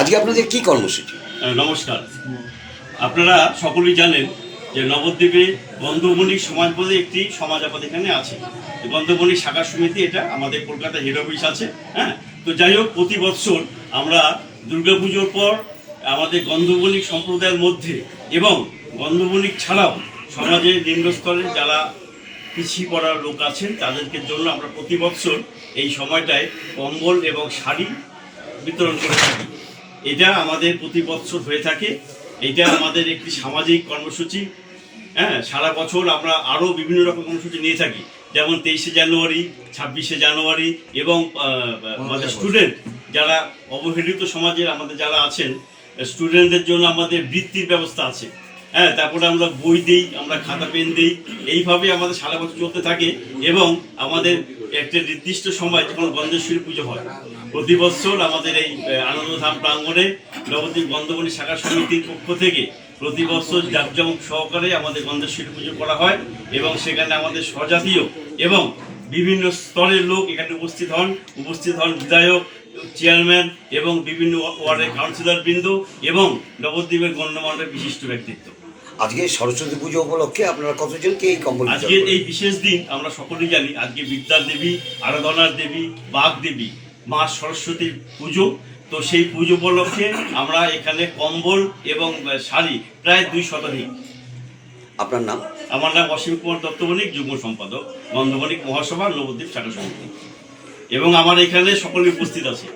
আজকে আপনাদের কি কর্মসূচি? নমস্কার। আপনারা সকলেই জানেন যে নবদ্বীপে গন্ধবণিক সমাজ বলে একটি সমাজ আমাদের এখানে আছে। গন্ধবণিক শাখা সমিতি এটা, আমাদের কলকাতা হেড অফিস আছে হ্যাঁ? তো যাই হোক, প্রতি বৎসর আমরা দুর্গাপুজোর পর আমাদের গন্ধবণিক সম্প্রদায়ের মধ্যে এবং গন্ধবণিক ছাড়াও সমাজের নিম্নস্তরের যারা পিছিয়ে পড়া লোক আছেন তাদেরকে জন্য আমরা প্রতি বছর এই সময়টায় কম্বল এবং শাড়ি বিতরণ করে থাকি। এটা আমাদের প্রতি বৎসর হয়ে থাকে। এটা আমাদের একটি সামাজিক কর্মসূচি। হ্যাঁ সারা বছর আমরা আরও বিভিন্ন রকম কর্মসূচি নিয়ে থাকি। যেমন তেইশে জানুয়ারি ছাব্বিশে জানুয়ারি এবং আমাদের স্টুডেন্ট যারা অবহেলিত সমাজের আমাদের যারা আছেন স্টুডেন্টদের জন্য আমাদের বৃত্তির ব্যবস্থা আছে। হ্যাঁ তারপরে আমরা বই দিই, আমরা খাতা, পেন দিই। এইভাবে আমাদের সারা বছর চলতে থাকে এবং আমাদের একটা নির্দিষ্ট সময় যখন গন্ধেশ্বরী পুজো হয়, প্রতি বছর আমাদের এই আনন্দধাম প্রাঙ্গণে নবদ্বীপ গন্ধবনী শাখা সমিতির পক্ষ থেকে প্রতি বছর জাঁকজমক সহকারে আমাদের গন্ধেশ্বরী পুজো করা হয় এবং সেখানে আমাদের স্বজাতীয় এবং বিভিন্ন স্তরের লোক এখানে উপস্থিত হন। উপস্থিত হন বিধায়ক চেয়ারম্যান এবং বিভিন্ন ওয়ার্ডের কাউন্সিলর বৃন্দ এবং নবদ্বীপের গণ্যমান্য বিশিষ্ট ব্যক্তিত্ব। আজকে সরস্বতী পুজো উপলক্ষে আপনারা কতজনকে এই কম্বল আজকের এই বিশেষ দিন আমরা সকলেই জানি আজকে বিদ্যার দেবী আরাধনার দেবী বাঘ দেবী মা সরস্বতীর পুজো। তো সেই পুজো উপলক্ষে আমরা এখানে কম্বল এবং শাড়ি প্রায় দুই শতাধিক। আপনার নাম? আমার নাম অসীম কুমার দত্তবণিক যুগ্ম সম্পাদক গন্ধবণিক মহাসভা নবদ্বীপ শাখা সমিতি। এবং আমার এখানে সকলে উপস্থিত আছে।